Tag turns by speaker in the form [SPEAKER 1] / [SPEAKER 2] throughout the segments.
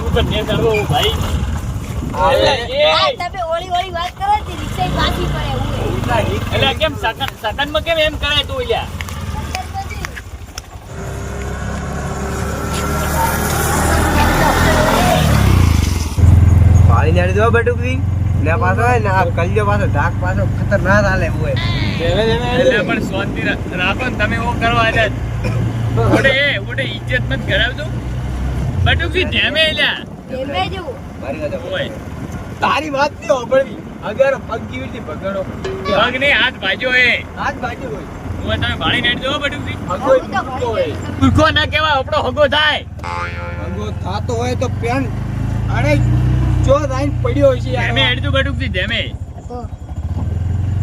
[SPEAKER 1] ઉપર ને ભાઈ.
[SPEAKER 2] તમે ઓળી ઓળી વાત કરો છો રિક્ષા પાછી પડે એવું
[SPEAKER 1] કેમ સકન સકનમાં કેમ એમ કરે તું લ્યા
[SPEAKER 3] પાણી નાડી દો બટુકરી ને પાછો હોય ને આ કલજો પાછો ઢાક પાછો ખતરનાક હાલે હોય
[SPEAKER 1] એટલે પણ શાંતિ રાખો ને તમે એવું કરવા ઓડે એ ઓડે ઇજ્જત મત કરાવજો બટુકજી ધેમે લ્યા.
[SPEAKER 2] ધેમે જેવું.
[SPEAKER 1] ઓય.
[SPEAKER 3] તારી વાતની સાંભળવી. અગર પગ કેવી રીતે બગડો
[SPEAKER 1] પગ ને હાથ ભાજો એ
[SPEAKER 3] હાથ બાજુ હોય.
[SPEAKER 1] હું તમે ભાળી નાખી બટુકજી
[SPEAKER 3] અગો
[SPEAKER 2] હું
[SPEAKER 3] હોય.
[SPEAKER 1] ભૂખો ના કહેવાય આપણો હગો થાય.
[SPEAKER 3] અગો થાતો હોય તો પેન અરે જો રાઈન પડ્યો છે
[SPEAKER 1] ધેમે
[SPEAKER 3] યાર
[SPEAKER 1] હેડજો બટુકજી ધેમે
[SPEAKER 2] તો.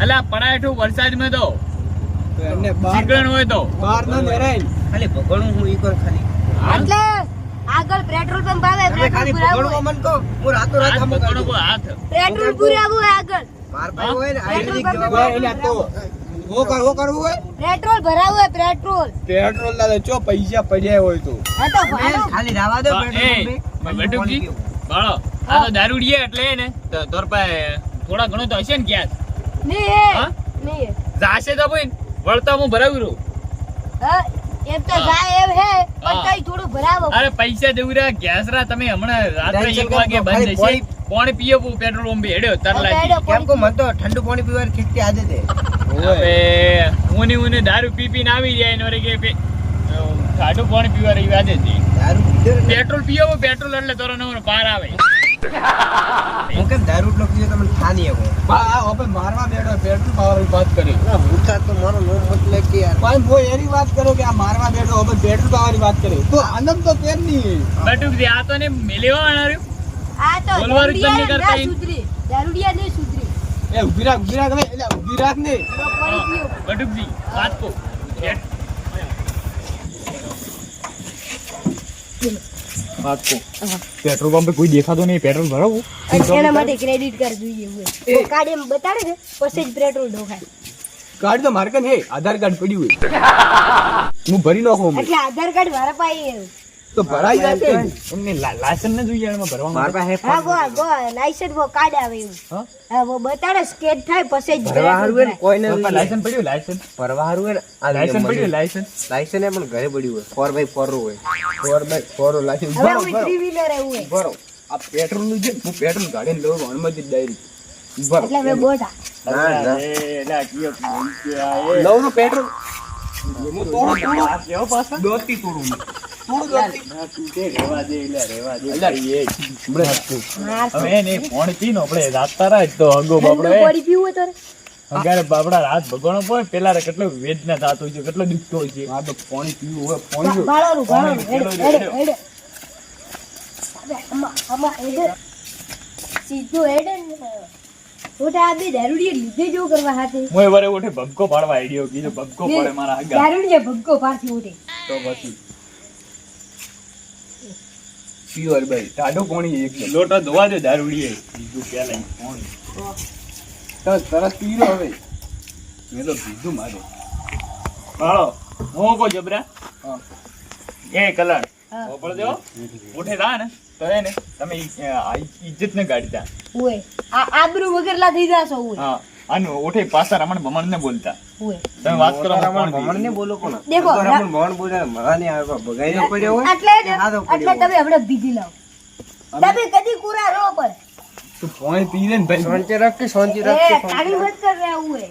[SPEAKER 1] અલા પડાયઠું વરસાદમાં તો.
[SPEAKER 3] એને બાર
[SPEAKER 1] હોય તો.
[SPEAKER 3] બાર ના મેરાય ખાલી ભગણું હું ઈ કર ખાલી.
[SPEAKER 2] એટલે પેટ્રોલ પંપ આવે પેટ્રોલ પુરાવું
[SPEAKER 3] મન કહો હું રાતો રાત હમ
[SPEAKER 1] પકડો કો હાથ.
[SPEAKER 2] પેટ્રોલ પુરાવું આગળ.
[SPEAKER 3] માર પાસે હોય ને આઈડી
[SPEAKER 2] પંપ
[SPEAKER 3] હોય ને તો વો કર વો કરવું હોય?
[SPEAKER 2] પેટ્રોલ ભરાવું હોય પેટ્રોલ.
[SPEAKER 3] પેટ્રોલ ના ચો પૈસા પડ્યા હોય તો.
[SPEAKER 2] હા તો
[SPEAKER 3] ખાલી રાવા દો
[SPEAKER 1] એ બટુકજી બાળો આ તો દારૂડીએ એટલે ને તો તોર પાસે થોડા ઘણો તો હશે ને ગેસ
[SPEAKER 2] નહીં
[SPEAKER 1] હા?
[SPEAKER 2] નહીં.
[SPEAKER 1] જાશે તો ભાઈ વળતા હું ભરાવી રહું.
[SPEAKER 2] હા એમ તો જાય એમ હે પણ
[SPEAKER 1] હા.
[SPEAKER 2] થોડું ભરાવો.
[SPEAKER 1] અરે પૈસા દેવું રહ્યા તમે હમણાં રાત્રે
[SPEAKER 3] ટેન્શન
[SPEAKER 1] એક વાગે બંધ થશે
[SPEAKER 3] પાણી-
[SPEAKER 1] પાણી પીએ પેટ્રોલ પંપે હેડ્યો તાર લાગી.
[SPEAKER 3] કેમ કો મન તો ઠંડુ પાણી પીવાની ખીચતી આદત
[SPEAKER 1] હવે દારૂ પી પીને આવી જાય ને કે પે- ઠાડું પાણી પીવા રહી વાજે છે
[SPEAKER 3] દારૂ
[SPEAKER 1] પેટ્રોલ પીવો પેટ્રોલ એટલે તોરો નવો પાર આવે.
[SPEAKER 3] હું કેમ દારૂ એટલો પીધો તમને ખા નહીં શકો
[SPEAKER 4] આપણે મારવા બેઠો પેટ્રોલ પાવરની વાત કરી.
[SPEAKER 3] મૂર્ખા તો મારો નો મતલબ કે યાર.
[SPEAKER 4] પણ હું એની વાત કરો કે આ મારવા બેઠો હવે પેટ્રોલ પાવરની વાત કરી. તો આનંદ તો કેમ નહીં
[SPEAKER 1] બટુક આ તો ને મેલેવા વાળાર્યું
[SPEAKER 2] આ તો
[SPEAKER 1] બોલવાનું જ નહીં કરતા
[SPEAKER 2] સુધરી. દારૂડિયા નહીં સુધરી.
[SPEAKER 4] એ ઊભી રાખ ઊભી રાખ ને એટલે ઊભી રાખ ને.
[SPEAKER 1] બટુકજી વાત કો
[SPEAKER 4] પેટ્રોલ પંપે કોઈ દેખાતો નહીં પેટ્રોલ ભરાવું.
[SPEAKER 2] એના માટે ક્રેડિટ કાર્ડ જોઈએ કાર્ડ એમ બતાડે ને પછી જ પેટ્રોલ ઢોકાય
[SPEAKER 4] કાર્ડ તો મારે હે આધાર કાર્ડ પડ્યું હોય. હું ભરી નાખું
[SPEAKER 2] એટલે આધાર કાર્ડ મારા પાસે
[SPEAKER 4] તો ભરાઈ જશે
[SPEAKER 1] એમને લાયસન્સ ને જોઈએ એમાં ભરવા
[SPEAKER 3] માર પાસે
[SPEAKER 2] હા ગો ગો લાયસન્સ વો કાર્ડ આવે એવું.
[SPEAKER 4] હા?
[SPEAKER 2] હા વો બતાડે સ્કેન થાય પછી જ
[SPEAKER 3] ભરવા હારું ને કોઈને
[SPEAKER 1] લાયસન્સ પડ્યું લાયસન્સ
[SPEAKER 3] ભરવા હારું ને આ
[SPEAKER 1] લાયસન્સ પડ્યું લાયસન્સ
[SPEAKER 3] લાયસન્સ એ પણ ઘરે પડ્યું હોય. ફોર બાય ફોર હોય.
[SPEAKER 4] ફોર બાય ફોર લાયસન્સ ભરો ભરો.
[SPEAKER 2] થ્રી વ્હીલર એવું હોય.
[SPEAKER 4] ભરો. આ પેટ્રોલનું છે હું પેટ્રોલ ગાડીને લઉં અનુમતિ ડાયરી. ભરો.
[SPEAKER 2] એટલે હવે બોટા
[SPEAKER 3] ના, ના.
[SPEAKER 4] લઉં નું પેટ્રોલ હું તોડું
[SPEAKER 1] બાપડે
[SPEAKER 2] પડી
[SPEAKER 1] રાત ભગવાનો હોય પેલા કેટલો વેદના થતો હોય છે કેટલો દુખતો હોય છે
[SPEAKER 4] આ તો પીવું હોય પાણી
[SPEAKER 2] સીધું ને આ બે દારૂડિયા લીધે જો કરવા હાથે.
[SPEAKER 1] મોય વરે ઉઠે ભબકો પાડવા આઈડિયો કીધું ભબકો પડે મારા આગળ.
[SPEAKER 2] દારૂડિયા ભગ્ગો પારથી ઉઠે.
[SPEAKER 1] તો પછી.
[SPEAKER 4] પ્યોર ભાઈ ટાઢું પાણી એક
[SPEAKER 1] લોટો ધોવા દે દારૂડીએ. બીજું પેલા
[SPEAKER 4] તો તરસ પી લો હવે. મેં તો પીધું
[SPEAKER 1] હાલો હું કો જબરા?
[SPEAKER 4] હા.
[SPEAKER 1] એ કલર. દેવો. ઉઠે રા ને. તો હે ને તમે ઇજ્જત ને ગાડતા
[SPEAKER 2] ઉએ આ આબરૂ વગરલા થઈ જાશો ઉએ
[SPEAKER 1] હા આનું ઉઠે પાછા રમણ ભમણ ને બોલતા.
[SPEAKER 2] ઉએ
[SPEAKER 1] તમે વાત કરો
[SPEAKER 3] રમણ ભમણ ને બોલો કોણ?
[SPEAKER 2] દેખો,
[SPEAKER 3] રમણ ભમણ બોલે મરાને આવે ભગાઈને પડ્યો હોય.
[SPEAKER 2] એટલે એટલે તમે હમણાં બીજી લાવો. તમે કદી કુરા રો પર
[SPEAKER 4] તું પાણી પી લે ને ભાઈ.
[SPEAKER 3] શાંતિ રાખ કે શાંતિ રાખ કે શાંતિ
[SPEAKER 2] મત કર રહ્યા ઉએ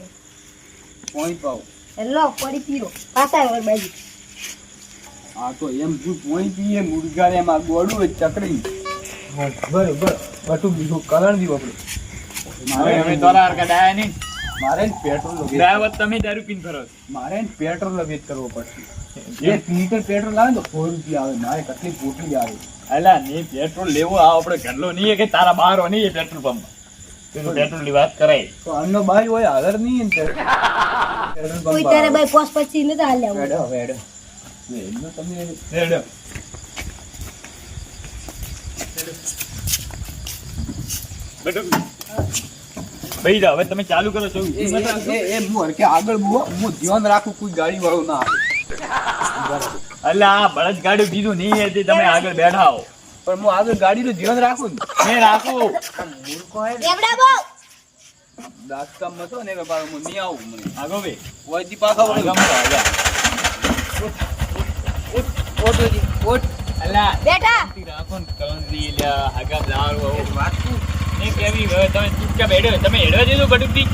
[SPEAKER 4] પાણી પાવ.
[SPEAKER 2] લો પડી પીરો. પાસા વળ બાજુ.
[SPEAKER 4] આ તો એમ તું પાણી પીએ મુરગા એમાં ગોળું હોય ચકડી બરોબર બટું બીજું કલર દીધું આપણે. મારે
[SPEAKER 1] હવે તોરા હરકા ડાયા નહીં.
[SPEAKER 4] મારે પેટ્રોલ
[SPEAKER 1] લગે ડ્રાઈવર તમે દારૂ પીન ફરો.
[SPEAKER 4] મારે પેટ્રોલ લગે કરવો પડશે. એક લીટર પેટ્રોલ આવે તો ફોર રૂપિયા આવે. મારે કેટલી પોટલી આવે.
[SPEAKER 1] અલા નહીં પેટ્રોલ લેવો આ આપણે ઘરલો નહીં કે તારા બહાર નહીં એ પેટ્રોલ પંપ. પેટ્રોલ વાત કરાય.
[SPEAKER 4] તો અન્નો બાઈ હોય હાલર નહીં તે.
[SPEAKER 2] કોઈ તારે. પોસ પછી હાલ્યા
[SPEAKER 4] તમે
[SPEAKER 1] ભાઈ હવે તમે ચાલુ કરો છો.
[SPEAKER 4] એ- હરખે આગળ હું ધ્યાન રાખું કોઈ ગાડી વાળો ના
[SPEAKER 1] એટલે આ બળદ ગાડી બીજું નહીં હતી તમે આગળ બેઠા હો.
[SPEAKER 4] પણ હું આગળ ગાડીનું ધ્યાન રાખું ને.
[SPEAKER 1] રાખું.
[SPEAKER 4] દાસકામ હતો ને બાપા હું નહીં આવું મને.
[SPEAKER 1] આગળ ભાઈ
[SPEAKER 4] ઓયથી પાછો વળું.
[SPEAKER 1] રાખો ને કલંદરી હવે તમે ચૂપચાપ હેડો તમે હેડવા દીધું બટુકથી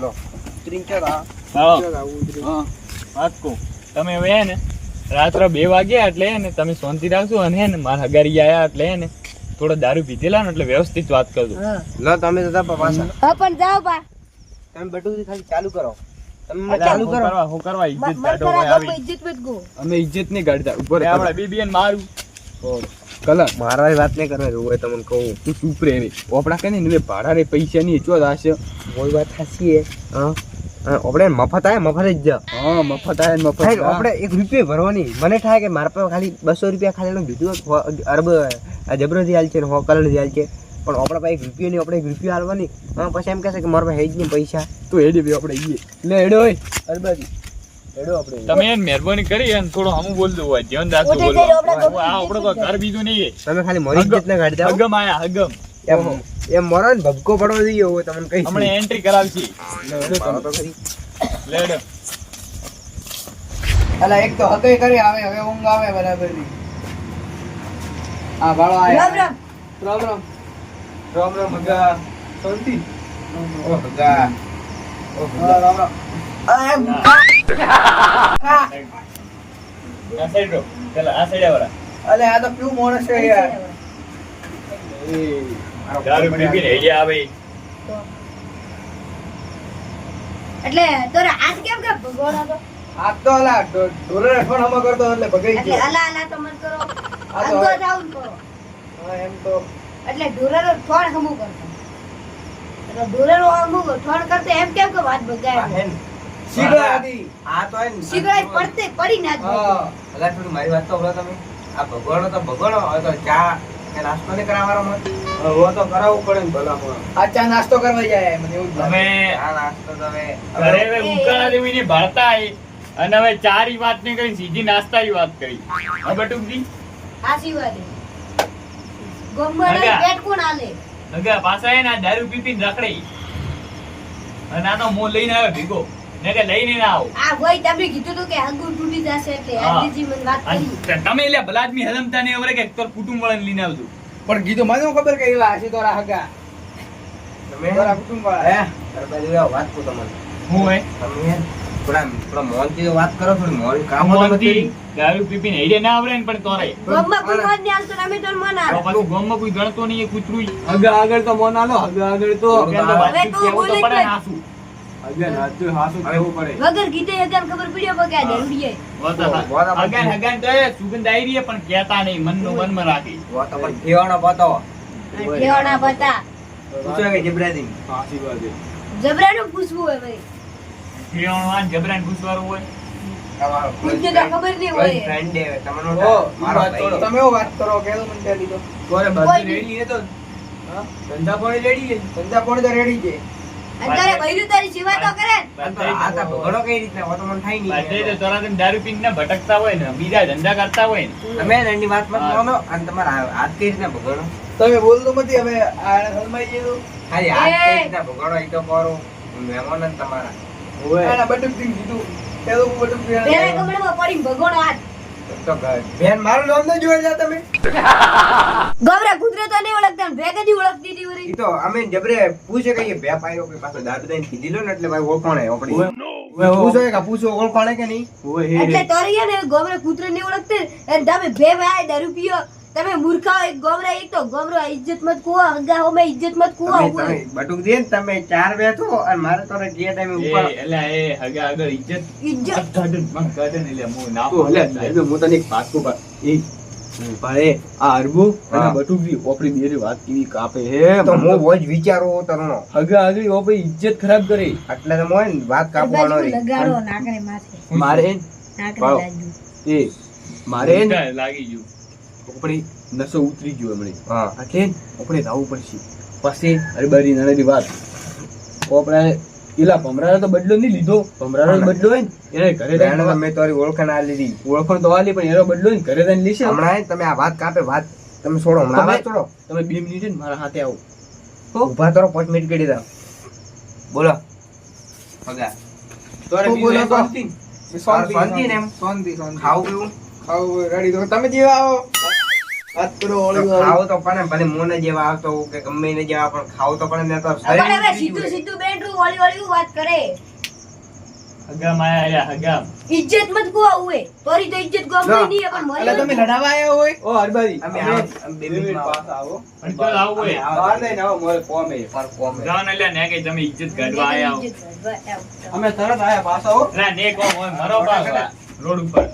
[SPEAKER 3] લો.
[SPEAKER 1] વાત કહું. તમે હવે હે ને રાત્રે બે વાગ્યા એટલે હે ને તમે શાંતિ રાખશો અને હે ને મારા હગારી આયા એટલે હે ને થોડો દારૂ પીધેલા ને એટલે વ્યવસ્થિત વાત કરજો.
[SPEAKER 3] લો તમે તો તાપા પાછા.
[SPEAKER 2] હા પણ જાઓ બા.
[SPEAKER 3] તમે બધું ખાલી ચાલુ કરો. તમે ચાલુ કરો.
[SPEAKER 1] કરવા હું કરવા ઇજ્જત કાઢો આવી.
[SPEAKER 2] ઇજ્જત મત ગો
[SPEAKER 4] અમે ઇજ્જત નહીં કાઢતા. ઉપર
[SPEAKER 1] અરે આપણે બીબી ને મારું.
[SPEAKER 4] કલર.
[SPEAKER 3] મારા વાત નહીં કરવાની હોય તમને કહું.
[SPEAKER 4] તું ચૂપ રે રે આપણા કહે ને ભાડા રે પૈસા ની ચો થશે
[SPEAKER 3] કોઈ વાત સાચી હે. આપણે મફત આવે મફત જ જા.
[SPEAKER 4] હા મફત આવે મફત.
[SPEAKER 3] આપણે એક રૂપિયો ભરવાની મને થાય કે મારા પાસે ખાલી બસો રૂપિયા ખાલી એનું હોત, અરબ જબરોથી હાલ છે ને હો કલરથી હાલ છે. પણ આપણા પાસે એક રૂપિયો નહીં આપણે એક રૂપિયો હાલવાની પછી એમ કહેશે કે મારા પાસે હે જ નહીં પૈસા.
[SPEAKER 4] તો હેડી આપણે ઈએ લે હેડો હોય અરબાજી.
[SPEAKER 1] તમે મહેરબાની કરી અને થોડો હમું બોલજો હોય જીવન દાસ
[SPEAKER 2] ઓટે
[SPEAKER 1] બોલવા
[SPEAKER 2] જઈને આપણા
[SPEAKER 1] હું આ આપણો તો ઘર બીજું નહીં.
[SPEAKER 3] તમે ખાલી મરી જ રીતના ગાડી
[SPEAKER 1] હગમ આયા હગમ.
[SPEAKER 3] એમ એમ મરો ને ભબકો પડવો જોઈએ હોય તમને કઈ
[SPEAKER 1] હમણે એન્ટ્રી કરાવશી. લેડો
[SPEAKER 4] અલા એક તો હતોય કરી આવે હવે ઊંઘ આવે બરાબરની હા ભાળો
[SPEAKER 2] રામ રામ.
[SPEAKER 4] રામ રામ. રામ રામ મગા શાંતિ?
[SPEAKER 3] ઓહ ગા ઓહ
[SPEAKER 4] રામ રામ.
[SPEAKER 1] આ સાઈડ રો પેલા આ સાઈડ આવરા
[SPEAKER 4] અલે આ તો કેવું માણસ છે યાર.
[SPEAKER 1] દારૂ પીપી ને હેડ્યા આવે
[SPEAKER 2] એટલે તોરે હાથ કેમ કે
[SPEAKER 4] આ તો અલા કરતો એટલે ભગાઈ
[SPEAKER 2] એટલે
[SPEAKER 4] ગયો
[SPEAKER 2] અલા અલા તો મત કરો
[SPEAKER 4] આ તો
[SPEAKER 2] અંગો કરો
[SPEAKER 4] હા, એમ તો
[SPEAKER 2] એટલે ઢોરેરો ઠોણ હમું કરતો એટલે ઢોરેરો હમું ઠોણ કરતો એમ કેમ કે વાત
[SPEAKER 3] આ ને. આ તો
[SPEAKER 2] શીગડાઈ પડતે પડી ના
[SPEAKER 3] અલા થોડી મારી વાત તો સાંભળો તમે. આ ભગવાનો તો ભગવાનો હવે તો ચા કે નાસ્તો નહીં કરાવવાનો મને? હવે તો કરાવવું પડે ને ભલા મને
[SPEAKER 4] આ ચા નાસ્તો કરવા જાય મને એવું
[SPEAKER 1] તમે
[SPEAKER 3] આ નાસ્તો તો હવે
[SPEAKER 1] ઉકાળા દેવી ની અને હવે ચારી વાત નહીં કરી સીધી નાસ્તા ની વાત કરી. હા બટુકજી?
[SPEAKER 2] હાસી વાત ગોમડા પેટ કોણ આલે
[SPEAKER 1] હગા પાછા એના ને આ દારૂ પીપીને રખડે. અને આ તો મો લઈને આવ્યો ભીગો. ને કે લઈને ના આવો.
[SPEAKER 2] આ ભાઈ તમે કીધું તું કે હગું તૂટી જશે એટલે
[SPEAKER 1] હા.
[SPEAKER 2] મને વાત કરી.
[SPEAKER 1] તમે એટલે ભલા આદમી ને એવરે કે તોર કુટુંબ વાળાને લઈને આવજો.
[SPEAKER 4] પણ કીધું મને ખબર કે એવા હશે તોરા હગા
[SPEAKER 3] તમે?
[SPEAKER 4] તોરા કુટુંબ વાળા.
[SPEAKER 3] હે? તારા બાજુ વાત કહું તમને.
[SPEAKER 1] હું હે?
[SPEAKER 3] તમે થોડા થોડા મોનથી વાત કરો થોડી મોન કામ હોય તો
[SPEAKER 1] દારૂ પીપીને હેડે ના આવડે ને પણ તોરે.
[SPEAKER 2] ગોમમાં કોઈ વાત નહીં હાલતો તમે તો મન આલો.
[SPEAKER 1] પાછું ગામમાં કોઈ ગણતો નહીં એ કૂતરું.
[SPEAKER 4] હગા આગળ તો મોન આલો હગા આગળ તો.
[SPEAKER 2] હવે તો બોલે
[SPEAKER 1] પડે ને
[SPEAKER 4] પડે.
[SPEAKER 2] વગર કીધે ખબર
[SPEAKER 1] વાત તો સુગંધ આવી પણ કહેતા નહીં રાખી
[SPEAKER 3] તો પણ ઠેવાણો પતો
[SPEAKER 2] ઠેવાણા
[SPEAKER 3] પૂછો કે
[SPEAKER 4] છે.
[SPEAKER 2] જબરાનું પૂછવું હોય ભાઈ.
[SPEAKER 1] જબરાન હોય?
[SPEAKER 2] ખબર નહીં હોય.
[SPEAKER 4] કરો.
[SPEAKER 3] ભાઈ
[SPEAKER 4] તમે એવું વાત કરો? કે મને તો?
[SPEAKER 3] ધંધા પણ રેડી હે
[SPEAKER 4] ધંધા પાણી રેડી છે.
[SPEAKER 2] અત્યારે બૈરું તારી સેવા તો કરે
[SPEAKER 3] આ તો- ઘણો કઈ રીતના હોતો મને થાય
[SPEAKER 1] બધે
[SPEAKER 3] નહીં
[SPEAKER 1] તો થોડા દિન દારૂ પીને ભટકતા હોય ને બીજા ધંધા કરતા હોય ને.
[SPEAKER 3] તમે એની વાત મત માનો અને તમારા હાથ- કઈ રીતના ભગડો
[SPEAKER 4] તમે બોલતો નથી હવે આ હલમાઈ ગયું
[SPEAKER 3] ખાલી હાથ કઈ રીતના ભગડો એ તો મારો મહેમાન તમારા. તમારા
[SPEAKER 4] આના બટુકથી કીધું. પેલું બટુક
[SPEAKER 2] પેલા કમળમાં પડી ભગોળો હાથ
[SPEAKER 3] તો. બેન મારું નામ ન જોવા જા તમે.
[SPEAKER 2] ગભરા કૂતરે તો નહીં ઓળખતા ને ભેગ જ ઓળખતી હતી વળી.
[SPEAKER 3] તો અમે જબરે પૂછે કહીએ ભે પાયો કે પાછો દાદુ દઈને લો ને એટલે ભાઈ ઓળખાણ હે પૂછો કે પૂછો ઓળખાણ કે નહીં?
[SPEAKER 2] એટલે તોરી ને ગોમરે કૂતરે નહીં ઓળખતે અને તમે બે ભાઈ દારૂ તમે મૂર્ખા એક ગોમરા એક તો ગોમરો ઇજ્જત મત કુવા હગા હોમે ઇજ્જત મત કુવા
[SPEAKER 3] બટુક દે ને તમે ચાર બેઠો અને મારે તો જે
[SPEAKER 1] તમે
[SPEAKER 3] ઉપર.
[SPEAKER 1] એટલે એ હગા આગળ ઇજ્જત
[SPEAKER 2] ઇજ્જત.
[SPEAKER 1] ગાર્ડન પણ ગાર્ડન એટલે હું ના
[SPEAKER 4] તો લે, સાહેબ, હું તને એક વાત કહું બા. એ ભાઈ, આ અરબુ અને
[SPEAKER 3] હા.
[SPEAKER 4] બટુકડી ઓપડી બેરી વાત કેવી કાપે હે
[SPEAKER 3] તો હું રોજ વિચારો તરણો
[SPEAKER 4] હગા આગળ ભાઈ ઇજ્જત ખરાબ કરે.
[SPEAKER 3] એટલે તો મોય વાત કાપવાનો
[SPEAKER 2] બાજુ
[SPEAKER 3] રહી.
[SPEAKER 2] લગાડો નાકરે માથે.
[SPEAKER 4] મારે
[SPEAKER 2] નાકરે લાગ્યું.
[SPEAKER 4] એ મારે
[SPEAKER 1] લાગી ગયું.
[SPEAKER 4] ઓપડી નસો ઉતરી ગયો એમણે.
[SPEAKER 3] હા.
[SPEAKER 4] એટલે આપણે લાવવું પડશે. પછી અરબારી નાનાની વાત. આપણે એલા ભમરાનો તો બદલો નહીં લીધો. ભમરાનો બદલો હોય ને એને ઘરે જઈને
[SPEAKER 3] તમે તારી ઓળખાણ આ લીધી
[SPEAKER 4] ઓળખાણ તો આલી પણ એનો બદલો ને ઘરે જઈને લેશે.
[SPEAKER 3] હમણાં તમે આ વાત કાપે વાત તમે છોડો હમણાં વાત છોડો.
[SPEAKER 4] તમે બે મિનિટ ને મારા હાથે આવો.
[SPEAKER 3] ઊભા તારો પાંચ મિનિટ કરી દો. બોલો. પગા
[SPEAKER 4] તારે
[SPEAKER 3] બોલો
[SPEAKER 4] શાંતિ?
[SPEAKER 3] શાંતિ, શાંતિ ને
[SPEAKER 4] શાંતિ, શાંતિ.
[SPEAKER 3] ખાવું પીવું?
[SPEAKER 4] ખાવું રેડી તો. તમે જેવા આવો.
[SPEAKER 3] ખાવું તો પડે ભલે મોને જેવા આવતો કે ગમે એને જેવા પણ ખાવું તો પડે ને તો
[SPEAKER 2] પણ હવે સીધું સીધું બેઠું વળી વળી વાત કરે.
[SPEAKER 1] હગા માં આયા હગા
[SPEAKER 2] ઇજ્જત મત કુવા હોય તોરી તો ઇજ્જત ગોમરી
[SPEAKER 3] ના.
[SPEAKER 2] નહીં પણ
[SPEAKER 4] અલા, તમે લડાવા આયા હોય? ઓ હરબારી
[SPEAKER 3] અમે
[SPEAKER 4] અમે
[SPEAKER 3] આવો, અમે બે
[SPEAKER 4] બે મિનિટ
[SPEAKER 3] મિનિટમાં
[SPEAKER 4] પાછા આવો.
[SPEAKER 1] પણ તો લાવવું હોય
[SPEAKER 4] બહાર લઈને આવો મોરે કોમે
[SPEAKER 3] પર કોમ હે.
[SPEAKER 1] એટલે ને કે તમે ઇજ્જત કાઢવા આયા
[SPEAKER 2] આવો.
[SPEAKER 4] અમે તરત આયા પાછા આવો.
[SPEAKER 1] એટલે ને કોમ હોય મરો પાછા. રોડ ઉપર.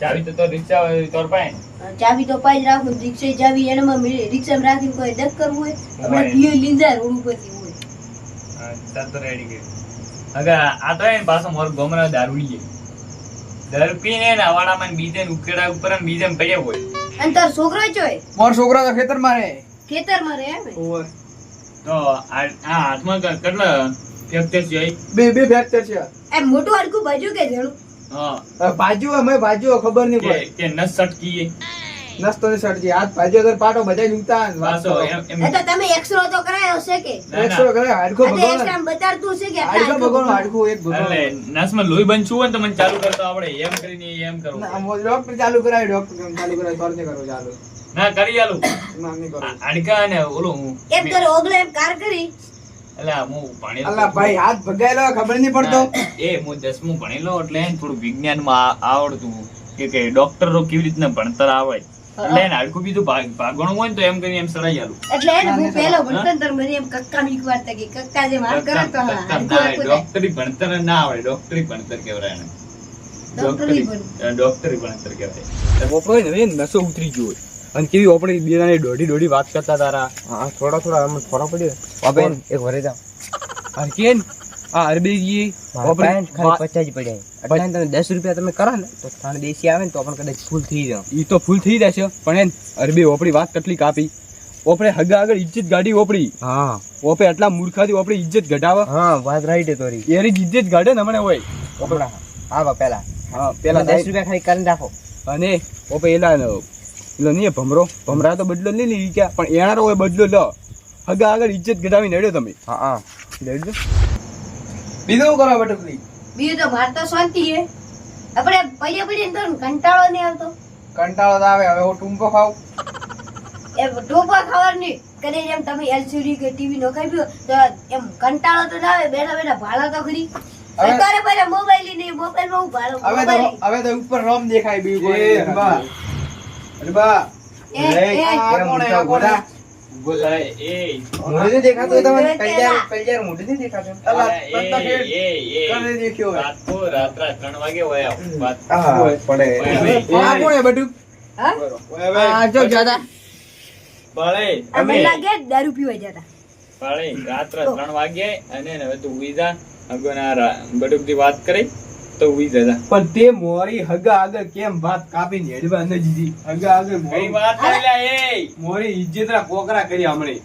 [SPEAKER 1] ચાવી તો તો રિક્ષા તોર પાસે.
[SPEAKER 2] ચાવી તો પાઈ જ રાખું રિક્ષા ચાવી એનામાં રિક્ષામાં રાખીને કોઈ દક કરવું હોય? આપણે. પીઓ લીંજા રોડ ઉપરથી હોય.
[SPEAKER 1] હા, તો રેડી ગયું હગા આ તો એ પાછો મોર ગમરા દારૂડી દારૂ પીને ને અવાડામાં બીજે ઉકેડા ઉપર ને બીજે પડ્યા હોય.
[SPEAKER 2] અને તાર છોકરો જોય
[SPEAKER 4] મોર છોકરો તો ખેતરમાં રહે.
[SPEAKER 2] ખેતરમાં રહે એમ
[SPEAKER 1] તો આ આ હાથમાં કેટલા ફેક્ટર છે
[SPEAKER 4] બે બે ફેક્ટર છે.
[SPEAKER 2] એમ મોટું હડકું બાજુ કે જણું
[SPEAKER 1] હા.
[SPEAKER 4] અમે ભાજુ ખબર નહીં પડે.
[SPEAKER 1] કે નસ સટકી
[SPEAKER 4] નસ્તો ને સડજી હાથ ભાજ્યો તો પાટો બધાય લૂંટા ને વાત
[SPEAKER 1] પાછો
[SPEAKER 4] કરો.
[SPEAKER 1] એમ
[SPEAKER 2] એ તો તમે એક્સરો તો કરાયો છે કે?
[SPEAKER 1] ના, ના.
[SPEAKER 4] હાડકો ભગવાન.
[SPEAKER 2] એક્સરામાં બતાડતું છે કે
[SPEAKER 4] હાડકો ભગવાન હાડકું એક
[SPEAKER 1] એટલે
[SPEAKER 4] ભગવાન
[SPEAKER 1] નસમાં લોહી બનશું હોય ને તો મને ચાલુ કરતો આવડે. એમ કરીને એમ
[SPEAKER 4] કરો. ડોક્ટર ચાલુ કરાય ડોક્ટર ચાલુ કરાય સોર ને કરો ચાલુ.
[SPEAKER 1] ના કરી આલું. હાડકા ને ઓલું
[SPEAKER 2] એમ કરે ઓગલે એમ કાર કરી.
[SPEAKER 1] એટલે હું ભણેલો
[SPEAKER 4] અલ્લા ભાઈ હાથ ભગાયેલો ખબર નહીં પડતો.
[SPEAKER 1] એ હું દસમું ભણેલો એટલે થોડું વિજ્ઞાનમાં આવડતું કે કે ડોક્ટરો કેવી રીતના ભણતર આવે. એટલે એને હાડકું બીજું ભાગ- હોય ને તો એમ કરીને એમ સરાઈ આલું.
[SPEAKER 2] એટલે હું પહેલો ભણતર મને એમ કક્કા મીકવાડતા કે કક્કા જેમ હાથ કરે તો
[SPEAKER 1] ના,
[SPEAKER 2] હાડકું
[SPEAKER 1] ડોક્ટરી ભણતર ના આવડે ડોક્ટરી ભણતર કહેવાય એને.
[SPEAKER 2] ડોક્ટરી
[SPEAKER 1] ડોક્ટરી
[SPEAKER 2] ભણતર.
[SPEAKER 4] ને નસો ઉતરી ગયો હોય. અને કેવી ઓપડી બેનાની દોઢી દોઢી વાત કરતા તારા?
[SPEAKER 3] હા થોડો થોડા આમ થોડો પડ્યો અબેન એક વરે જાઓ
[SPEAKER 4] આ કેન આ અરબીજી
[SPEAKER 3] પાસે ખાલી પચાસ પડ્યા. એટલે તમે દસ રૂપિયા તમે કરો ને તો ત્રણ દેશી આવે ને તો પણ કદાચ ફૂલ થઈ જાવ
[SPEAKER 4] એ તો ફૂલ થઈ જશે. પણ એમ અરબી ઓપડી વાત કેટલી કાપી. ઓપડે હગા આગળ ઇજ્જત ગાડી ઓપડી
[SPEAKER 3] હા.
[SPEAKER 4] ઓપે આટલા મૂર્ખાથી ઓપડી ઇજ્જત ઘટાવે.
[SPEAKER 3] હા વાત રાઈટ હે તોરી.
[SPEAKER 4] એરી ઇજ્જત ગાડે ને હમણે હોય.
[SPEAKER 3] ઓપડા આવા પેલા.
[SPEAKER 4] હા
[SPEAKER 3] પેલા
[SPEAKER 4] પેલા
[SPEAKER 3] દસ રૂપિયા ખાલી કરીને રાખો.
[SPEAKER 4] અને ઓપે એલા નો એલો નહીં ભમરો. ભમરા તો બદલો નહીં લઈ ગયા પણ એનારો હોય બદલો લો. હગા આગળ ઇજ્જત ઘટાવી નડ્યો તમે.
[SPEAKER 3] હા હા.
[SPEAKER 4] લેજો બીજું કરો બટકલી?
[SPEAKER 2] બીજું તો ભારત શાંતિ હે આપણે પડ્યા પડ્યા તો કંટાળો નહીં આવતો.
[SPEAKER 4] કંટાળો તો આવે હવે હું ટૂંપો ખાવ
[SPEAKER 2] એમ ટોપા ખાવાની કદાચ એમ તમે એલસીડી કે ટીવી નો ખાઈ તો એમ કંટાળો તો ના આવે. બેઠા બેઠા ભાડા તો ખરી. અત્યારે પહેલા મોબાઈલ ને મોબાઈલમાં હું ભાડો
[SPEAKER 4] હવે તો હવે તો ઉપર રોમ દેખાય બીજું દેખાતું.
[SPEAKER 3] તમને? કલ્યાણ કલ્યાણ મોઢું દેખાતું
[SPEAKER 4] દેખ્યો
[SPEAKER 1] ત્રણ વાગે હોય
[SPEAKER 3] પડે.
[SPEAKER 4] આ કોણે
[SPEAKER 2] હા?
[SPEAKER 4] જો
[SPEAKER 1] અમે.
[SPEAKER 2] લાગે દારૂ પીવા જતા
[SPEAKER 1] રાત્રે ત્રણ વાગે અને બધું હવે તું ઉઈ જા. અગોના બટુકથી વાત કરી. તો ઉઈ જતા.
[SPEAKER 4] પણ તે મોરી હગા આગળ કેમ વાત કાપીને હેડવા ન દીધી? હગા આગળ
[SPEAKER 1] કઈ વાત કરી એ?
[SPEAKER 4] મોરી ઇજ્જતના કોકરા કરી હમણે.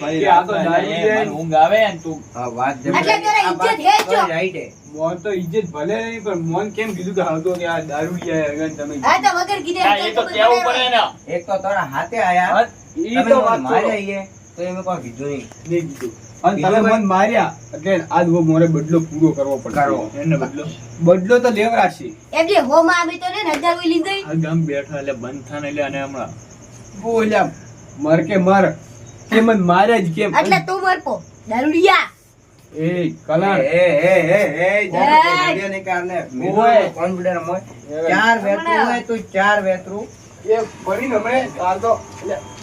[SPEAKER 4] ભાઈ
[SPEAKER 1] આ તો
[SPEAKER 4] રાત
[SPEAKER 1] છે, મને ઊંઘ આવે ને તું.
[SPEAKER 3] હા, વાત
[SPEAKER 2] એટલે
[SPEAKER 3] જબરદસ્ત.
[SPEAKER 2] તારે ઇજ્જત હે જ.
[SPEAKER 3] રાઈટ હે.
[SPEAKER 4] મોન તો ઇજ્જત ભલે નહીં પણ મોન કેમ કીધું કે હાલતો કે આ દારૂ લે અગન તમે.
[SPEAKER 2] હા તો વગર કીધે
[SPEAKER 1] એ તો કેવું પડે ને?
[SPEAKER 3] એક તો તારા હાથે આયા.
[SPEAKER 4] ઈ તો વાત
[SPEAKER 3] મારે તો એમે કોઈ કીધું નહીં.
[SPEAKER 4] નહીં કીધું. અને તમે મને માર્યા એટલે આજ હું મોરે બદલો પૂરો કરવો પડશે.
[SPEAKER 1] એને બદલો.
[SPEAKER 4] બદલો તો લેવરાશે
[SPEAKER 2] એમ જે હોમ આવે તો ને હજાર કોઈ લીધો
[SPEAKER 1] આ ગામ બેઠા એટલે બંધ થાય એટલે અને હમણાં
[SPEAKER 4] બોલ્યા મર કે મર. કે મને માર્યા જ કેમ?
[SPEAKER 2] એટલે તું મરપો દારૂડિયા.
[SPEAKER 4] એ કલાણ.
[SPEAKER 3] એ, એ, એ, એ, એ, જ્યારે કોઈ
[SPEAKER 2] એ.
[SPEAKER 3] વીડિયો નહીં કારણે.
[SPEAKER 4] ઓય.
[SPEAKER 3] મિનિમમ confidence ચાર વેતરું હોય તો ચાર વેતરું.
[SPEAKER 4] એ ફરીને હમણે આ તો.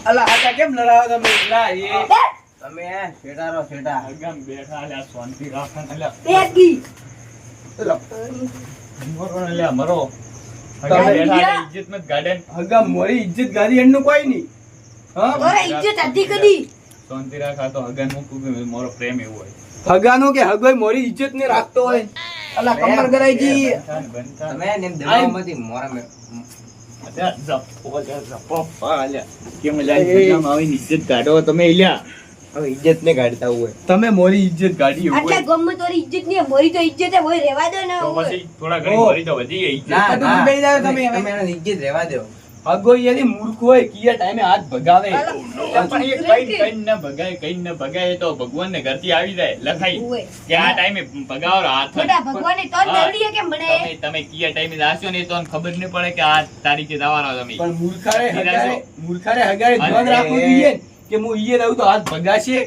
[SPEAKER 4] અલા આ કેમ લડાવો તમે? ના એ
[SPEAKER 3] તમે
[SPEAKER 1] બેઠા શાંતિ મરો. બેઠા ગાડે
[SPEAKER 4] ઇજ્જત ગાડી એમનું કોઈ નહીં. હા?
[SPEAKER 2] તોરે ઇજ્જત હતી કદી.
[SPEAKER 1] શાંતિ રાખ તો હગા મૂકું મારો પ્રેમ એવો હોય.
[SPEAKER 4] હગાનો કે હગોય મોરી ઇજ્જત ને રાખતો હોય. અલા કમર
[SPEAKER 1] ને બંધ
[SPEAKER 3] તમે એને મોરા મેં-
[SPEAKER 1] અલ્યા, ઝપ્પો, પા, અલ્યા. કેમ અલ્યા, હગામાં આવીને ઇજ્જત કાઢો તમે અલ્યા.
[SPEAKER 3] ઇજ્જત ને કાઢતા હોય.
[SPEAKER 4] તમે મોરી ઇજ્જત કાઢી હોય.
[SPEAKER 2] અચ્છા ગમ તોરી ઇજ્જત નહીં મોરી તો ઇજ્જત હે મોરી રહેવા દો ને
[SPEAKER 1] તો પછી થોડા ઘણી મોરી તો વધી ગઈ.
[SPEAKER 3] ના,
[SPEAKER 4] તો બે દાવ તમે
[SPEAKER 3] તમે એને ઇજ્જત રહેવા દો.
[SPEAKER 4] અગો એની મૂર્ખ હોય કિયા ટાઈમે હાથ ભગાવે.
[SPEAKER 1] પણ એ કઈ કઈ ન ભગાય કઈ ન ભગાય તો ભગવાનને ઘરથી આવી જાય લખાઈ. કે આ ટાઈમે ભગાવો હાથ
[SPEAKER 2] ભગવાને તો
[SPEAKER 1] તમે તમે કયા ટાઈમે જાશો ને તો ખબર નહીં પડે કે આ તારીખે જવાના તમે.
[SPEAKER 4] પણ મૂર્ખારે હગારે મૂર્ખારે હગારે ધ્યાન રાખવું જોઈએ. કે હું ઈએ રહું તો હાથ ભગાશે?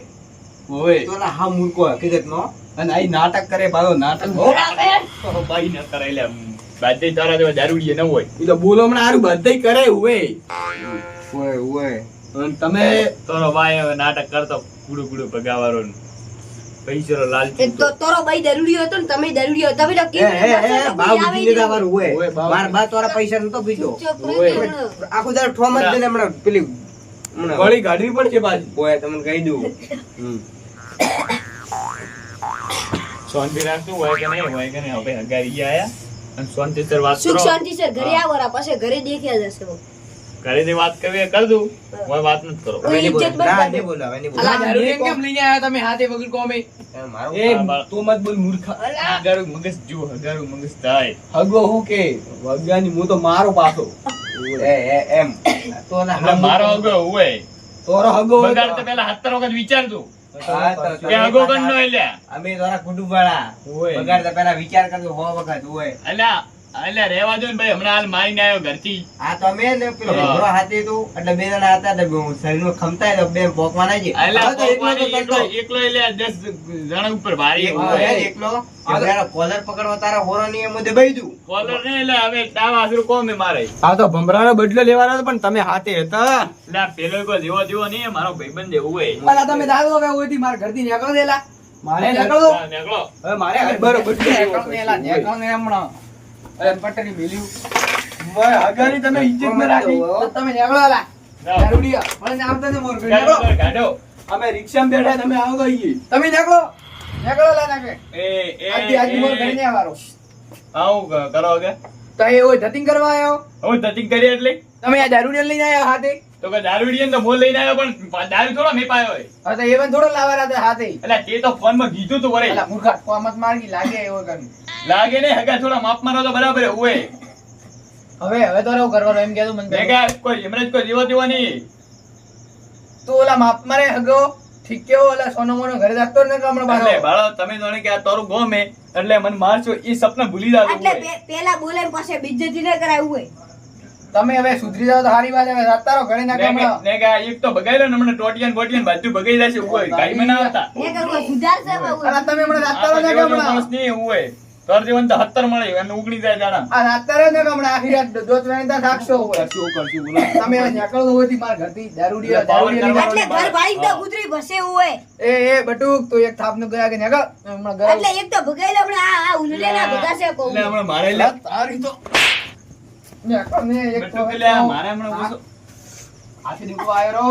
[SPEAKER 4] હોય
[SPEAKER 3] તો ના હા મૂર્ખો હકીકતનો.
[SPEAKER 4] અને આ નાટક કરે પાછો નાટક હો.
[SPEAKER 1] બાઈ ન કરાય લે બાજે તારા જેવા દારૂડિયે ન હોય.
[SPEAKER 4] એ તો બોલો હમણાં હારું બધે કરે હોય
[SPEAKER 3] હોય હોય
[SPEAKER 4] અને તમે
[SPEAKER 1] તારો ભાઈ હવે નાટક કરતો કુડુ કુડુ ભગાવારો ને. પૈસરો લાલ
[SPEAKER 2] તો તોરો ભાઈ જરૂરી હતો ને તમે દારૂડિયો તમે તો
[SPEAKER 3] એ,
[SPEAKER 2] કીધું
[SPEAKER 3] એ, બાવ. વાળું હોય. માર બા તારા પૈસા નતો પીધો
[SPEAKER 2] આખો
[SPEAKER 4] હોય.
[SPEAKER 3] આખું ઠોમ જ દે હમણાં પેલી
[SPEAKER 4] વળી ગાડી પડશે પાછી
[SPEAKER 3] કોઈ તમને કહી દઉં.
[SPEAKER 1] શાંતિ રાખતું હોય કે નહીં હોય કે નહીં. હવે હગારી આયા. અને શાંતિસર વાત કરો.
[SPEAKER 2] શાંતિ સર ઘરે આવવાના પછી ઘરે દેખ્યા જશે
[SPEAKER 1] ઘરે જે વાત કરવી કર દઉં. હવે વાત નથી કરો.
[SPEAKER 3] હવે નહીં
[SPEAKER 2] ઇજ્જત
[SPEAKER 3] ના, નહીં બોલો, હવે નહીં બોલો.
[SPEAKER 4] અલા, કેમ લઈને આયા તમે હાથે વગર કોમે?
[SPEAKER 3] મારું
[SPEAKER 4] એ
[SPEAKER 1] હા,
[SPEAKER 4] તું મત બોલ મૂર્ખા.
[SPEAKER 1] હગારું મગજ જુઓ હગારું મગજ થાય.
[SPEAKER 4] હગો હું કે? વગાની હું તો મારો પાછો.
[SPEAKER 3] એમ. તો
[SPEAKER 1] મારો. હગો હોય.
[SPEAKER 4] તોરો હગો
[SPEAKER 1] બગાડ
[SPEAKER 4] તો-
[SPEAKER 1] પેલા સત્તર વખત એટલે
[SPEAKER 3] અમે તારા કુટુંબ
[SPEAKER 4] વાળા.
[SPEAKER 3] બગાડતા પેલા વિચાર કરજો હો વખત હોય.
[SPEAKER 1] અલ્યા અલ્યા રહેવા દો ને ભાઈ હમણાં હાલ મારીને આવ્યો ઘરથી.
[SPEAKER 3] હા તો અમે ને પેલો
[SPEAKER 1] હા.
[SPEAKER 3] ઘોડો હાથી હતું એટલે બે જણા હતા એટલે શરીરમાં ખમતા એટલે બે
[SPEAKER 1] પોકવા
[SPEAKER 3] નાખી એટલે એકલો
[SPEAKER 1] એકલો એટલે દસ જણા ઉપર ભારી
[SPEAKER 3] એકલો
[SPEAKER 1] હોય.
[SPEAKER 3] હે, એકલો. કે પેલા કોલર પકડવા તારા હોરો ની એમ દે દઉં.
[SPEAKER 1] કોલર ને એટલે હવે તાવ આશરું કોમે મારે.
[SPEAKER 4] આ તો ભમરાનો બદલો લેવાનો પણ તમે હાથે હતા.
[SPEAKER 1] એટલે પેલો કોઈ જેવો જેવો નહીં મારો ભાઈબંધ જેવો હોય.
[SPEAKER 4] તમે દાદો હવે ઓયથી મારા ઘરથી નીકળો દેલા મારે નીકળો.
[SPEAKER 1] નીકળો.
[SPEAKER 4] હવે મારે હાથ બરો બદલો લેવો પડશે. અરે પટરી મેલ્યું. મોય હગાની તમે ઇજ્જતમાં રાખી. તમે એલા. દારૂડિયા. મને આવતા તને મોર
[SPEAKER 1] ગાડો, ગાડો.
[SPEAKER 4] અમે રિક્ષામાં બેઠા તમે આવો ગઈ તમે નીકળો. નીકળો લા નાકે.
[SPEAKER 1] એ એ
[SPEAKER 4] આજથી આજથી મોર ઘરે
[SPEAKER 1] એ-
[SPEAKER 4] નહીં
[SPEAKER 1] આવું કરો કે
[SPEAKER 4] તો એ ઓય ધતિંગ કરવા આવ્યો
[SPEAKER 1] હું ધતિંગ કરી એટલે?
[SPEAKER 4] તમે આ દારૂડિયા લઈને આવ્યા હાથે?
[SPEAKER 1] તો કે દારૂ ને તો ફોન લઈને આવ્યો પણ દારૂ થોડો મેપાયો હોય.
[SPEAKER 4] હવે તો એવન થોડો લાવા રાતે હાથે.
[SPEAKER 1] એટલે તે તો ફોનમાં કીધું તું વરે
[SPEAKER 4] અલા મૂર્ખા કોમત માર્ગી લાગે એવો કરું
[SPEAKER 1] લાગે ને હગા થોડા માપ મારો તો બરાબર હોય.
[SPEAKER 4] હવે હવે તો એવું કરવાનો એમ કહેતું મને
[SPEAKER 1] મેં કોઈ એમણે કોઈ જીવો દેવો નહીં.
[SPEAKER 4] તું ઓલા માપ મારે હગો ઠીક કેવો ઓલા સોનો મોનો ઘરે જાતો ને કે હમણાં
[SPEAKER 1] એટલે બાળો તમે જાણે કે આ તારું ગોમે એટલે મને મારશો એ સપના ભૂલી જાવ
[SPEAKER 2] એટલે પેલા બોલે ને પછી બીજે ન કરાય હોય.
[SPEAKER 4] તમે હવે સુધરી જાવ તો સારી વાત હવે જાતા ઘરે ના
[SPEAKER 1] કામ
[SPEAKER 4] હમણાં
[SPEAKER 1] કે- મેં એક તો બગાડ્યો ને મને ટોટિયન બોટિયન બધું બગાડી જશે હોય. ગાડીમાં ના આવતા.
[SPEAKER 2] એ કરો સુધારશે બહુ.
[SPEAKER 4] અરે તમે મને
[SPEAKER 1] આ
[SPEAKER 4] ના
[SPEAKER 1] તો
[SPEAKER 4] રહો ને કે
[SPEAKER 1] જેવો જેવો
[SPEAKER 4] હમણાં
[SPEAKER 1] માણસની હોય. તર જીવન તો હત્તર મળે અને ઉગડી જાય જાણા.
[SPEAKER 4] આ જાતા ને કે આખી રાત દોત વેણતા થાકશો હોય.
[SPEAKER 1] શું કરશું બોલો.
[SPEAKER 4] તમે નીકળો હોયથી મારા ઘરથી
[SPEAKER 1] દારૂડી
[SPEAKER 4] લઈને-
[SPEAKER 2] એટલે ઘર ભાઈ તો ગુજરી ભસે હોય.
[SPEAKER 4] એ એ બટુક તો એક થાપનું ગયા કે નીકળ. હમણાં ઘરે
[SPEAKER 2] એટલે એક તો ભગાઈ હમણાં આ આ ઉલરે ના ભગાશે કો
[SPEAKER 1] એટલે હમણાં મારે લે.
[SPEAKER 4] તારી તો નીકળ ને એક તો
[SPEAKER 1] મારે હમણાં
[SPEAKER 4] હાથી દીકરો આયો રો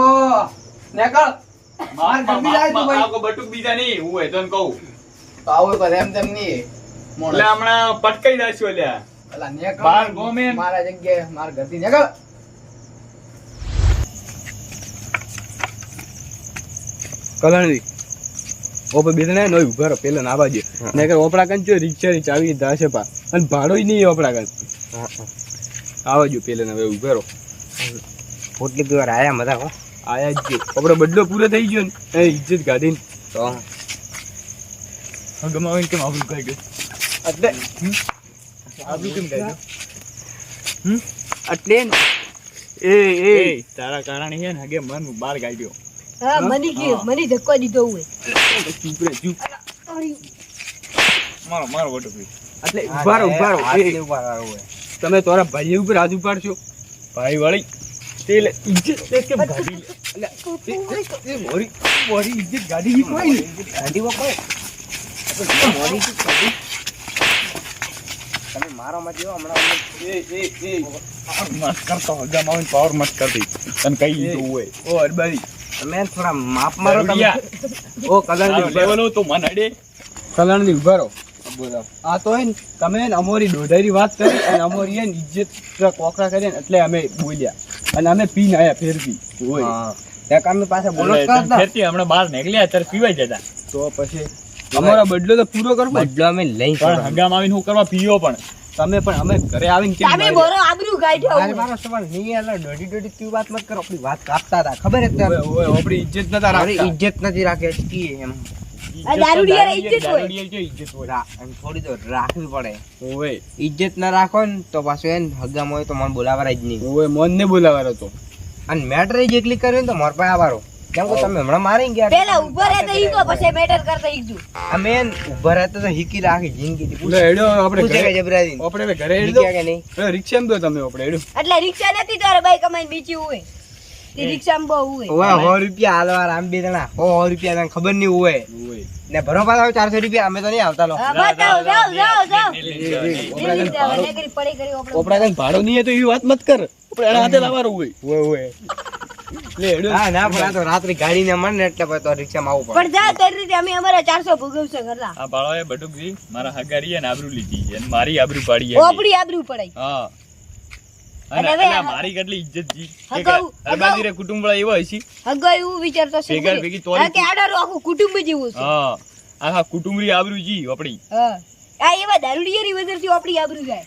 [SPEAKER 4] માર
[SPEAKER 1] માપ-
[SPEAKER 4] જાય તું ભાઈ.
[SPEAKER 1] આ બટુક બીજા નહીં હું હોય તો કહું.
[SPEAKER 4] તો આવું કરે એમ તેમ નહીં.
[SPEAKER 1] એટલે હમણાં પટકાઈ જશું લ્યા
[SPEAKER 4] અલા નીકળ.
[SPEAKER 1] બાર ગોમે.
[SPEAKER 4] મારા જગ્યાએ મારા ઘરથી નીકળ. કલણજી ઓપે બેસને નો ઊભા રહો પેલા નાવા દે. નકર ઓપડા કન જો રિક્ષા ની ચાવી દાશે પા. અને ભાડો નહીં ઓપડા કન. આવા જો પેલા હવે ઉભે રહો
[SPEAKER 3] પોટલી પીવાર આયા મજા હો.
[SPEAKER 4] આયા જ જો આપડો બદલો પૂરો થઈ ગયો ને. એ ઇજ્જત કાઢીને.
[SPEAKER 3] તો.
[SPEAKER 1] ગમાવીને કેમ આબરૂ કાઢી ગયું?
[SPEAKER 4] એટલે.
[SPEAKER 1] આબરૂ કેમ કાઢી
[SPEAKER 4] એટલે એ એ.
[SPEAKER 1] તારા કારણે છે ને હગે મન બાર કાઢ્યો
[SPEAKER 2] હા મને? કે મને ધક્કો દીધો હોય.
[SPEAKER 4] ચૂપ રે ચૂપ.
[SPEAKER 1] મારો મારો વોટો પી
[SPEAKER 4] એટલે ઉભારો
[SPEAKER 3] ઉભારો.
[SPEAKER 4] એ,
[SPEAKER 3] ને હોય.
[SPEAKER 4] તમે તમારા ભાઈ ઉપર રાજુ પાડશો
[SPEAKER 1] ભાઈ વાળી
[SPEAKER 4] તે ઇજ્જત તે કેમ ગાડી લે. એ મોરી મોરી ઇજ્જત ગાડી ની કોઈ નહીં.
[SPEAKER 3] ગાંધી વો કોઈ. મોડી થી ગાંધી. તમે મારો મત જો હમણાં
[SPEAKER 4] એ એ એ.
[SPEAKER 1] મસ્ત કરતો પાવર મસ્ત કરતી. તને કઈ દીધું હોય?
[SPEAKER 4] ઓ અરબારી
[SPEAKER 3] તમે થોડા માપ મારો તમે.
[SPEAKER 4] ઓ કલણજી
[SPEAKER 1] તારો ઊભા તો મન અડે
[SPEAKER 4] કલણજી ઊભા રહો. આ તો હે ને તમે અમારી દોઢારી વાત કરી અને અમારી હે ઇજ્જત કોકરા કરી એટલે અમે બોલ્યા. અને અમે પીને આયા ફેરથી હોય
[SPEAKER 3] ત્યાં કામે પાસે બોલો જ
[SPEAKER 1] એટલે
[SPEAKER 3] કરતા.
[SPEAKER 1] ફેરથી હમણાં બહાર નીકળ્યા ત્યારે પીવાઈ જતા.
[SPEAKER 4] તો પછી અમારો બદલો તો પૂરો કરવો.
[SPEAKER 3] બદલો અમે લઈ
[SPEAKER 1] પણ હંગામ આવીને હું કરવા પીયો પણ?
[SPEAKER 4] તમે પણ અમે ઘરે આવીને કેમ
[SPEAKER 2] તમે બોરો આબરૂ કાઢ્યો
[SPEAKER 3] અરે મારો સવાલ નહીં એટલે દોઢી ડોડી તું વાત મત કરો? આપણી વાત કાપતા હતા. ખબર જ
[SPEAKER 4] ઓય, ઓય, આપણી ઇજ્જત નતા રાખતા.
[SPEAKER 3] ઇજ્જત નથી રાખે એમ.
[SPEAKER 2] આ ઇજ્જત હોય.
[SPEAKER 1] ઇજ્જત હોય.
[SPEAKER 3] થોડી તો રાખવી પડે.
[SPEAKER 4] ઓય
[SPEAKER 3] ઇજ્જત ના રાખો ને તો પાછું એને હગામ હોય તો મને બોલાવાના જ નહીં.
[SPEAKER 4] ઓય મોન ને બોલાવાનો તો.
[SPEAKER 3] અને મેટર જ એકલી કર્યું ને તો મારા પાસે આવારો કેમ કે તમે હમણાં મારી ગયા.
[SPEAKER 2] પેલા ઊભા રહેતા ઈકો પછી મેટર કરતા ઈકજું
[SPEAKER 3] અમે ઊભા રહેતા તો હીકી રાખી જિંદગી
[SPEAKER 4] આપણે ઘરે
[SPEAKER 3] જબરાજી
[SPEAKER 4] આપણે ઘરે હેડો.
[SPEAKER 3] કે નહીં?
[SPEAKER 4] એ રિક્ષામાં તમે આપણે હેડો.
[SPEAKER 2] એટલે રિક્ષા નથી તારે બાઈક કમાઈને બીજી હોય. તે રિક્ષામાં બહુ હોય.
[SPEAKER 3] ઓય સો રૂપિયા હાલવા આમ બે જણા. સો સો રૂપિયા તને ખબર નહીં હોય. ને ભરો પાછા ચારસો રૂપિયા. અમે તો નહીં આવતા લો.
[SPEAKER 2] જાઓ, જાઓ, જાઓ.
[SPEAKER 1] જાઓ, ને.
[SPEAKER 2] દિલ્હી જાઓ, નગરી પડી કરી આપણે
[SPEAKER 4] આપણા કઈ ભાડો નહીં તો એવી વાત મત કર. આપણે હાથે લાવવાનું હોય.
[SPEAKER 3] ઓય ઓય
[SPEAKER 4] લે
[SPEAKER 3] ના પણ આ તો રાત્રે ગાડી ને મળે ને એટલે રિક્ષા તો રિક્ષામાં આવવું પડે.
[SPEAKER 2] પણ જા તારી રીતે અમે અમારા ચારસો ભોગવશે ઘરના.
[SPEAKER 1] આ બાળાએ બટુકજી મારા હગારીએ ને આબરૂ લીધી અને મારી આબરૂ પાડી
[SPEAKER 2] ઓપડી આબરૂ પડાય
[SPEAKER 1] હા.
[SPEAKER 2] અને
[SPEAKER 1] અને
[SPEAKER 2] હવે
[SPEAKER 1] મારી કેટલી ઇજ્જત જી.
[SPEAKER 2] હગાઉ-
[SPEAKER 1] હરબાજીરે કુટુંબ વાળા એવા હશે
[SPEAKER 2] હગો એવું વિચારતો છે
[SPEAKER 1] ભેગા ભેગી તોડી
[SPEAKER 2] કે આડારું આખું કુટુંબ જેવું છે.
[SPEAKER 1] હા આખા કુટુંબરી આબરૂ જી આપણી
[SPEAKER 2] હા. આ એવા દારૂડિયાની વજરથી આપણી આબરૂ જાય.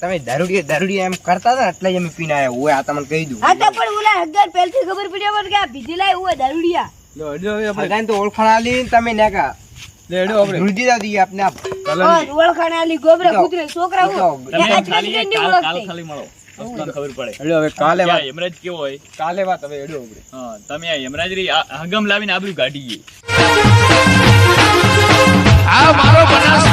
[SPEAKER 3] તમે દારૂડિયા દારૂડિયા એમ કરતા હતા એટલે જ અમે પીને આવ્યા હોય આ તમને કહી દઉં.
[SPEAKER 2] હા તો પણ ઓલા હગાર પહેલથી ખબર પડી કે આ ભીધેલા હોય દારૂડિયા.
[SPEAKER 4] લે આપણે
[SPEAKER 3] તો ઓળખાણ આલી ને તમે નેકા
[SPEAKER 4] લે આપણે.
[SPEAKER 3] ધૂળજી દાદી આપને આપ.
[SPEAKER 4] કલર
[SPEAKER 2] ઓળખાણ આલી ગોબરા કૂતરે. છોકરા હું.
[SPEAKER 1] તમે
[SPEAKER 2] એક આજ
[SPEAKER 1] ખાલી કાલ કાલ ખાલી મળો. તમને ખબર પડે.
[SPEAKER 4] હેડો હવે કાલે વાત.
[SPEAKER 1] યમરાજ કેવો હોય?
[SPEAKER 4] કાલે વાત હવે આપણે.
[SPEAKER 1] હા તમે આ યમરાજરી આ હગમ લાવીને આબરૂ કાઢીએ
[SPEAKER 5] આ મારો બનાવ